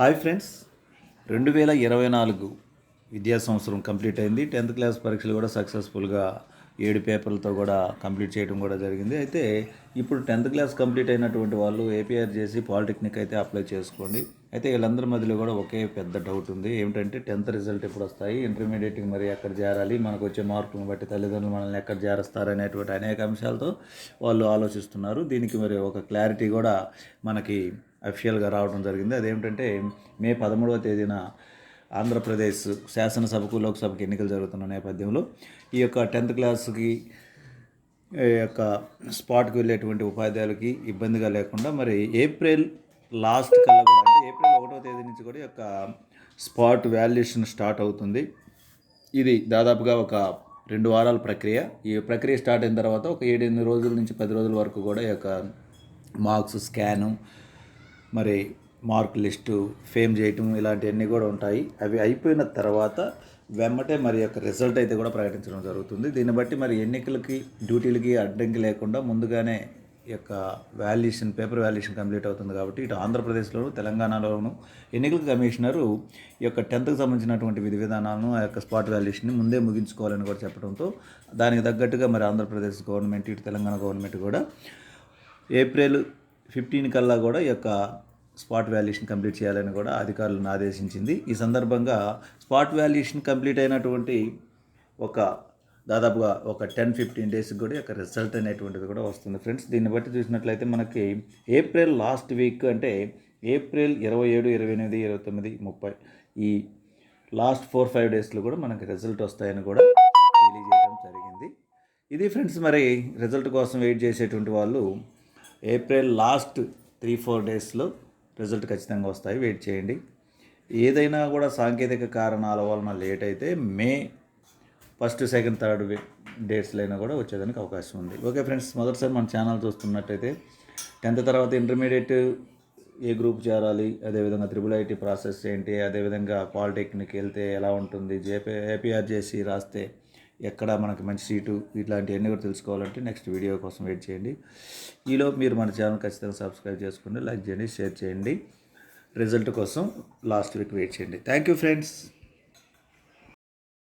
Hi friends. రెండు వేల ఇరవై నాలుగు విద్యా సంవత్సరం కంప్లీట్ అయింది. టెన్త్ క్లాస్ పరీక్షలు కూడా సక్సెస్ఫుల్గా ఏడు పేపర్లతో కూడా కంప్లీట్ చేయడం కూడా జరిగింది. అయితే ఇప్పుడు టెన్త్ క్లాస్ కంప్లీట్ అయినటువంటి వాళ్ళు ఏపీఆర్ చేసి పాలిటెక్నిక్ అయితే అప్లై చేసుకోండి. అయితే వీళ్ళందరి మధ్యలో కూడా ఒకే పెద్ద డౌట్ ఉంది. ఏమిటంటే టెన్త్ రిజల్ట్ ఎప్పుడు వస్తాయి? ఇంటర్మీడియట్కి మరి ఎక్కడ చేరాలి? మనకు వచ్చే మార్కులను బట్టి తల్లిదండ్రులు మనల్ని ఎక్కడ చేరుస్తారు అనేటువంటి అనేక అంశాలతో వాళ్ళు ఆలోచిస్తున్నారు. దీనికి మరి ఒక క్లారిటీ కూడా మనకి అఫిషియల్గా రావడం జరిగింది. అదేమిటంటే మే పదమూడవ తేదీన ఆంధ్రప్రదేశ్ శాసనసభకు లోక్సభకు ఎన్నికలు జరుగుతున్న నేపథ్యంలో ఈ యొక్క టెన్త్ క్లాస్కి ఈ యొక్క స్పాట్కి వెళ్ళేటువంటి ఉపాధ్యాయులకి ఇబ్బందిగా లేకుండా మరి ఏప్రిల్ లాస్ట్ కల్లా కూడా అంటే ఏప్రిల్ ఒకటో తేదీ నుంచి కూడా యొక్క స్పాట్ వాల్యుయేషన్ స్టార్ట్ అవుతుంది. ఇది దాదాపుగా ఒక రెండు వారాల ప్రక్రియ. ఈ ప్రక్రియ స్టార్ట్ అయిన తర్వాత ఒక ఏడెనిమిది రోజుల నుంచి పది రోజుల వరకు కూడా ఈ యొక్క మార్క్స్ స్కాను మరి మార్క్ లిస్టు ఫేమ్ చేయటం ఇలాంటివన్నీ కూడా ఉంటాయి. అవి అయిపోయిన తర్వాత వెమ్మటే మరి యొక్క రిజల్ట్ అయితే కూడా ప్రకటించడం జరుగుతుంది. దీన్ని బట్టి మరి ఎన్నికలకి డ్యూటీలకి అడ్డంకి లేకుండా ముందుగానే ఈ యొక్క వాల్యుయేషన్ పేపర్ వాల్యుయేషన్ కంప్లీట్ అవుతుంది కాబట్టి ఇటు ఆంధ్రప్రదేశ్లోను తెలంగాణలోను ఎన్నికల కమిషనరు ఈ యొక్క టెన్త్కి సంబంధించినటువంటి విధి విధానాలను ఆ యొక్క స్పాట్ వాల్యుయేషన్ని ముందే ముగించుకోవాలని కూడా చెప్పడంతో దానికి తగ్గట్టుగా మరి ఆంధ్రప్రదేశ్ గవర్నమెంట్ ఇటు తెలంగాణ గవర్నమెంట్ కూడా ఏప్రిల్ ఫిఫ్టీన్ కల్లా కూడా ఈ యొక్క స్పాట్ వాల్యుయేషన్ కంప్లీట్ చేయాలని కూడా అధికారులను ఆదేశించింది. ఈ సందర్భంగా స్పాట్ వాల్యుయేషన్ కంప్లీట్ అయినటువంటి ఒక దాదాపుగా ఒక టెన్ ఫిఫ్టీన్ డేస్కి కూడా యొక్క రిజల్ట్ అనేటువంటిది కూడా వస్తుంది. ఫ్రెండ్స్ దీన్ని బట్టి చూసినట్లయితే మనకి ఏప్రిల్ లాస్ట్ వీక్ అంటే ఏప్రిల్ ఇరవై ఏడు ఇరవై ఎనిమిది ఇరవై తొమ్మిది ముప్పై ఈ లాస్ట్ ఫోర్ ఫైవ్ డేస్లో కూడా మనకి రిజల్ట్ వస్తాయని కూడా తెలియజేయడం జరిగింది. ఇది ఫ్రెండ్స్ మరి రిజల్ట్ కోసం వెయిట్ చేసేటువంటి వాళ్ళు ఏప్రిల్ లాస్ట్ త్రీ ఫోర్ డేస్లో రిజల్ట్ ఖచ్చితంగా వస్తాయి. వెయిట్ చేయండి. ఏదైనా కూడా సాంకేతిక కారణాల వలన లేట్ అయితే మే ఫస్ట్ సెకండ్ థర్డ్ డేట్స్లో అయినా కూడా వచ్చేదానికి అవకాశం ఉంది. ఓకే ఫ్రెండ్స్ మొదటిసారి మన ఛానల్ చూస్తున్నట్టయితే టెన్త్ తర్వాత ఇంటర్మీడియట్ ఏ గ్రూప్ చేరాలి అదేవిధంగా త్రిబుల్ ఐటీ ప్రాసెస్ ఏంటి అదేవిధంగా పాలిటెక్నిక్ వెళ్తే ఎలా ఉంటుంది జేపీ ఏపీఆర్జేసి రాస్తే ఎక్కడ మనకి మంచి సీటు ఇట్లాంటివన్నీ కూడా తెలుసుకోవాలంటే నెక్స్ట్ వీడియో కోసం వెయిట్ చేయండి. ఈలో మీరు మన ఛానల్ ఖచ్చితంగా సబ్స్క్రైబ్ చేసుకోండి లైక్ చేయండి షేర్ చేయండి. రిజల్ట్ కోసం లాస్ట్ వీక్ వెయిట్ చేయండి. Thank you friends.